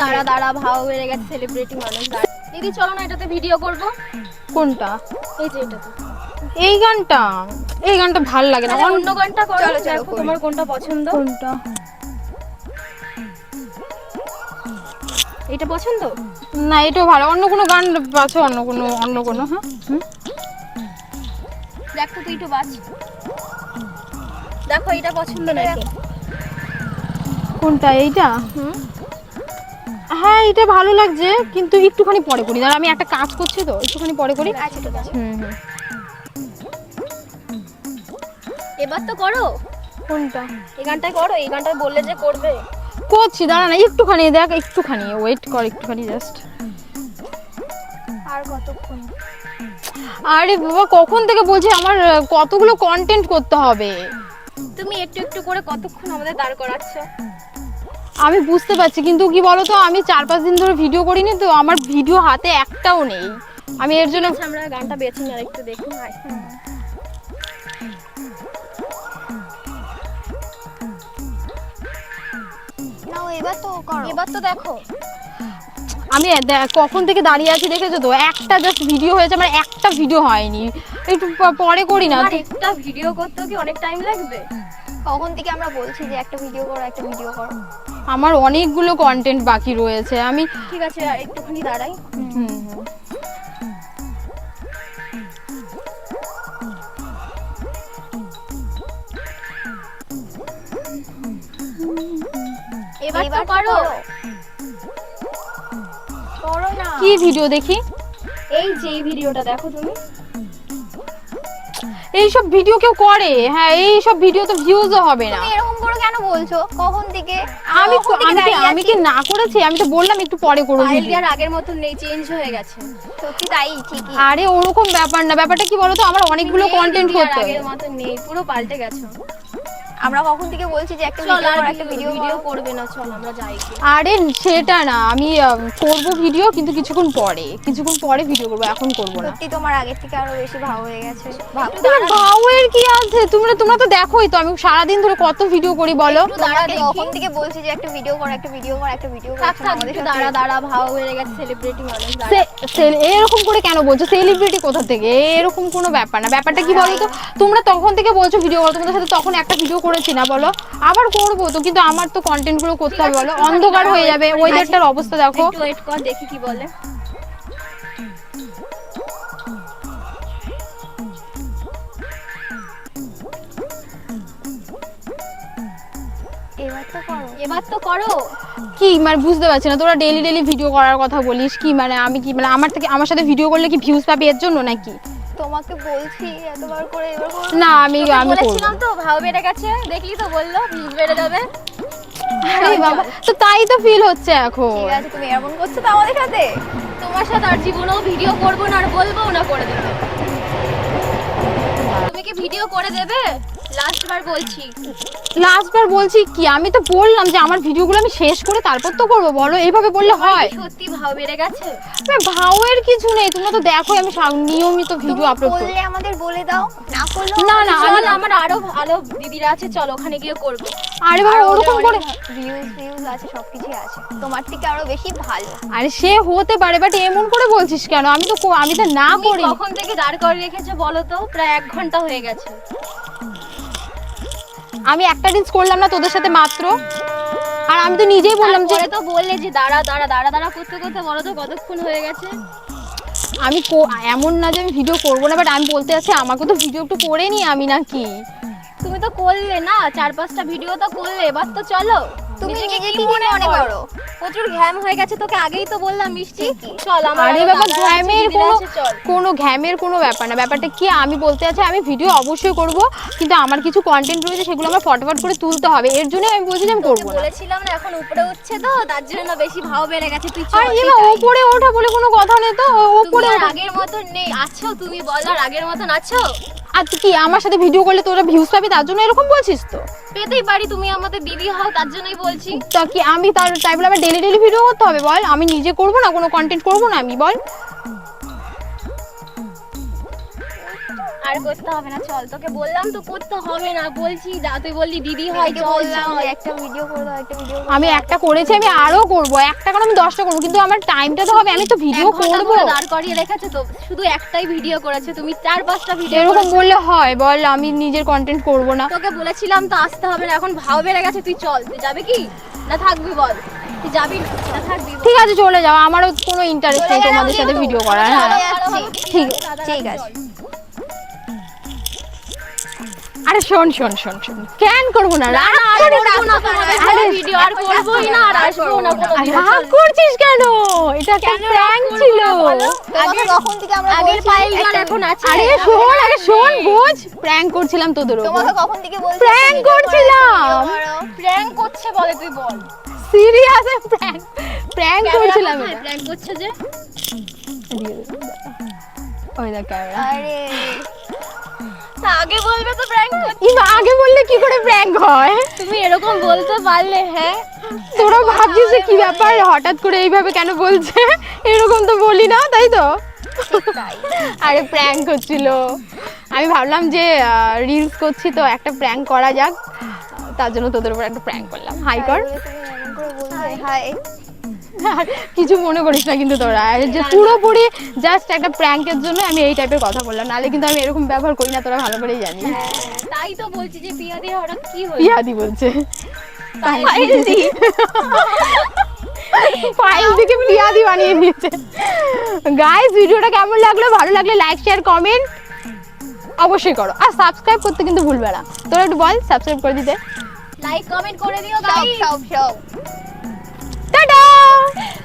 দাঁড়া দাঁড়া ভাও বেড়ে গেছে সেলিব্রিটি মানুষ দাঁড়া। দিদি চলো না এটাতে ভিডিও করব। কোনটা? এই যে এটাতে। এই গানটা? এই গানটা ভালো লাগে না। তাহলে অন্য গানটা করো চলো, চলো, তোমার কোনটা পছন্দ। কোনটা? এটা পছন্দ? না এটাও ভালো। অন্য কোনো গান আছে অন্য কোনো অন্য কোনো হ্যাঁ? দেখো তুই একটু বাজ। দেখো এটা পছন্দ নাকি? কোনটা এইটা? হুম? হ্যাঁ এটা ভালো লাগছে কিন্তু একটুখানি পরে করি। দাঁড়া আমি একটা কাজ করছি তো একটুখানি পরে করি। আচ্ছা ঠিক আছে। হুম হুম। এবার তো করো। কোনটা? এই গানটা করো এই গানটা বললে যে করবে। করছি দাঁড়া না একটুখানি দেখ একটুখানি ওয়েট কর একটুখানি জাস্ট আর কতক্ষণ? আরে বাবা কখন থেকে বলছি আমার কতগুলো কন্টেন্ট করতে হবে? তুমি একটু একটু করে কতক্ষণ আমাদের দাঁড় করাচ্ছ? আমি বুঝতে পারছি কিন্তু কি বলতো আমি চার পাঁচ দিন ধরে ভিডিও করিনি তো আমার ভিডিও হাতে একটাও নেই। আমি এর জন্য আচ্ছা আমরা গানটা বেছে আর একটু। নাও এবার তো করো। এবার তো দেখো। আমি কখন থেকে দাঁড়িয়ে আছি দেখেছ তো? একটা জাস্ট ভিডিও হয়েছে আমার একটা ভিডিও হয়নি। একটু পরে করি না। একটা ভিডিও করতে কি অনেক টাইম লাগবে? কখন থেকে আমরা বলছি যে একটা ভিডিও করো একটা ভিডিও করো? আমার অনেকগুলো কন্টেন্ট বাকি রয়েছে। আমি ঠিক আছে একটুখানি দাঁড়াই। এবার করো। করো। না। কি ভিডিও দেখি? এই যে ভিডিওটা দেখো তুমি। এইসব ভিডিও কেউ করে। হ্যাঁ এইসব ভিডিও তো ভিউজও হবে না। তুমি এরকম করে কেন বলছো? কখন থেকে? আমি আমি কি আমি কি না করেছি? আমি তো বললাম একটু পরে করো ফাইল ভিডিও আর আগের মতন নেই চেঞ্জ হয়ে গেছে। সত্যি তাই ঠিকই। আরে ওরকম ব্যাপার না। ব্যাপারটা কি বলতো? আমার অনেকগুলো কন্টেন্ট করতে আগের মতন নেই পুরো পাল্টে গেছো। আমরা কখন থেকে বলছি যে একটা চল ভিডিও আর একটা ভিডিও ভিডিও করবে না চল আমরা যাই আরে সেটা না আমি করব ভিডিও কিন্তু কিছুক্ষণ পরে কিছুক্ষণ পরে ভিডিও করব এখন করব না। সত্যি তোমার আগের থেকে আরও বেশি ভাব হয়ে গেছে। ভাউয়ের কি আছে? তোমরা তোমরা তো দেখোই তো আমি সারাদিন ধরে কত ভিডিও করি বলো? কখন থেকে বলছি যে একটা ভিডিও করো একটা ভিডিও করো একটা ভিডিও করো আমাদের সাথে। দাঁড়া দাঁড়া ভাও বেড়ে গেছে সেলিব্রিটি সে- এরকম করে কেন বলছো? সেলিব্রিটি কোথা থেকে? এরকম কোনো ব্যাপার না। ব্যাপারটা কি বলো তো? তোমরা তখন থেকে বলছো ভিডিও করো তোমাদের সাথে তখন একটা ভিডিও করেছি না বলো? আবার করব তো কিন্তু আমার তো কন্টেন্টগুলো করতে হবে বলো। অন্ধকার হয়ে যাবে ওয়েদারটার অবস্থা দেখো। একটু ওয়েট কর দেখি কি বলে। এবার তো করো। কি মানে বুঝতে পারছি না তোরা ডেলি ডেলি ভিডিও করার কথা বলিস কি মানে আমি কি মানে আমার থেকে আমার সাথে ভিডিও করলে কি ভিউজ পাবি এর জন্য নাকি? তোমাকে বলছি এতবার করে এবার না আমি আমি বলেছিলাম তো ভাও বেড়ে গেছে দেখলি তো বলল ভিজ বেড়ে যাবে। আরে বাবা তো তাই তো ফিল হচ্ছে এখন। ঠিক আছে তুমি এমন করছ তো আমাদের সাথে? তোমার সাথে আর জীবনেও ভিডিও করব না আর বলব না করে দেবে। তুমি কি ভিডিও করে দেবে? লাস্ট বার বলছি। লাস্ট বার বলছি কি? আমি তো বললাম যে আমার ভিডিওগুলো আমি শেষ করে তারপর তো করব বলো। এইভাবে বললে হয়? সত্যি ভাও বেড়ে গেছে? না, ভাউয়ের কিছু নেই। তোমরা তো দেখো আমি নিয়মিত ভিডিও আপলোড করি বললে আমাদের বলে দাও। না করলেও না না চল। আমি আমার আরও ভালো দিদিরা আছে চল ওখানে গিয়ে করব। আরে বাবা ওরকম করে ভিউজ ভিউজ আছে সবকিছু আছে। তোমার থেকে আরও বেশি ভালো। আরে সে হতে পারে বাট এমন করে বলছিস কেন? আমি তো কো- আমি তো না করি কখন থেকে দাঁড় করে রেখেছো বলো তো? প্রায় এক ঘণ্টা হয়ে গেছে। আমি একটা রিলস করলাম না তোদের সাথে মাত্র। আর আমি তো নিজেই বললাম যে তো বললে যে দাঁড়া দাঁড়া দাঁড়া দাঁড়া করতে করতে বলো তো কতক্ষণ হয়ে গেছে। আমি এমন না যে আমি ভিডিও করব না বাট আমি বলতে আছি আমাকে তো ভিডিও একটু করে নি আমি নাকি। তুমি তো করলে না চার পাঁচটা ভিডিও তো করলে এবার তো চলো। তুমি নিজেকে কি মনে মনে করো? প্রচুর ঘ্যাম হয়ে গেছে তোকে আগেই তো বললাম মিষ্টি। চল আমার আরে বাবা ঘ্যামের কোনো কোনো ঘ্যামের কোনো ব্যাপার না। ব্যাপারটা কি আমি বলতে আছি আমি ভিডিও অবশ্যই করব কিন্তু আমার কিছু কন্টেন্ট রয়েছে সেগুলো আমার ফটোফট করে তুলতে হবে। এর জন্য আমি বলছি যে আমি তোকে করব বলেছিলাম না এখন উপরে উঠছে তো তার জন্য বেশি ভাও বেড়ে গেছে তুই আর এবার ওপরে ওঠা বলে কোনো কথা নেই তো আর আগের মতন নেই আছো তুমি বল আর আগের মতন আছো? আর তুই কি আমার সাথে ভিডিও করলে তোরা ভিউজ পাবি? তার জন্য এরকম বলছিস তো? পেতেই পারি তুমি আমাদের দিদি হও তার জন্যই বলছি। তা কি আমি তার তাই বলে আমার ডেলি ডেলি ভিডিও করতে হবে বল? আমি নিজে করব না কোনো কন্টেন্ট করব না আমি বল? আর করতে হবে না চল। তোকে বললাম তো করতে হবে না বলছি যা তুই বললি দিদি হয় চল বললাম একটা ভিডিও করে একটা ভিডিও আমি একটা করেছি আমি আরও করব একটা কারণ আমি দশটা করব কিন্তু আমার টাইমটা তো হবে আমি তো ভিডিও করব। দাঁড় করিয়ে রেখেছে তো শুধু একটাই ভিডিও করেছে তুমি চার পাঁচটা ভিডিও এরকম বললে হয় বল আমি নিজের কন্টেন্ট করব না। তোকে বলেছিলাম তো আসতে হবে না এখন ভাও বেড়ে গেছে তুই চল তুই যাবে কি? না থাকবি বল তুই যাবি না থাকবি ঠিক আছে চলে যাও আমারও কোনো ইন্টারেস্ট নেই তোমাদের সাথে ভিডিও করার হ্যাঁ। ঠিক ঠিক আছে। আরে শোন শোন শোন শোন। কেন করব না? রাগ আর করে করব না তোমাদের ভিডিও আর করবোই না আর আসব না কোনো আরে রাগ করছিস কেন? এটা একটা প্র্যাঙ্ক ছিল। তোমাকে কখন থেকে আমরা আগের বলছি পাইল গান এখন আছে। আরে শোন আরে শোন বোঝ। প্র্যাঙ্ক করছিলাম তোদের ওপর। তোমাকে কখন থেকে বলছি? Video করছিলাম। করো, প্র্যাঙ্ক করছে বলে তুই বল। সিরিয়াস প্র্যাঙ্ক প্র্যাঙ্ক করছিলাম। প্র্যাঙ্ক করছে যে? ওই দেখ ক্যামেরা আরে। তা আগে বলবে তো প্র্যাঙ্ক ইমা আগে বললে কি করে প্র্যাঙ্ক হয়? তুমি এরকম বলতে পারলে হ্যাঁ? তোরা ভাবছিস কি ব্যাপার? হঠাৎ করে এইভাবে কেন বলছে? এরকম তো বলি না তাই তো? আরে প্র্যাঙ্ক হচ্ছিল। আমি ভাবলাম যে রিলস করছি তো একটা প্র্যাঙ্ক করা যাক। তার জন্য তোদের উপর একটা প্র্যাঙ্ক করলাম। হাই কর। হাই কিছু মনে করিস না কিন্তু তোরা। যে পুরোপুরি জাস্ট একটা প্র্যাঙ্কের জন্য আমি এই টাইপের কথা বললাম। নাহলে কিন্তু আমি এরকম ব্যবহার করি না তোরা ভালো করেই জানিস। তাই তো বলছি যে পিয়াদের হঠাৎ কি হলো? পিয়াদি বলছে। পায়েল দিকে পিয়াদি বানিয়ে দিয়েছে? গাইস ভিডিওটা কেমন লাগল? ভালো লাগলে লাইক শেয়ার কমেন্ট অবশ্যই করো। আর সাবস্ক্রাইব করতে কিন্তু ভুলবে না। তোরা একটু বল সাবস্ক্রাইব করে দিতে। লাইক কমেন্ট করে দিও গাইস সব সব Tadá!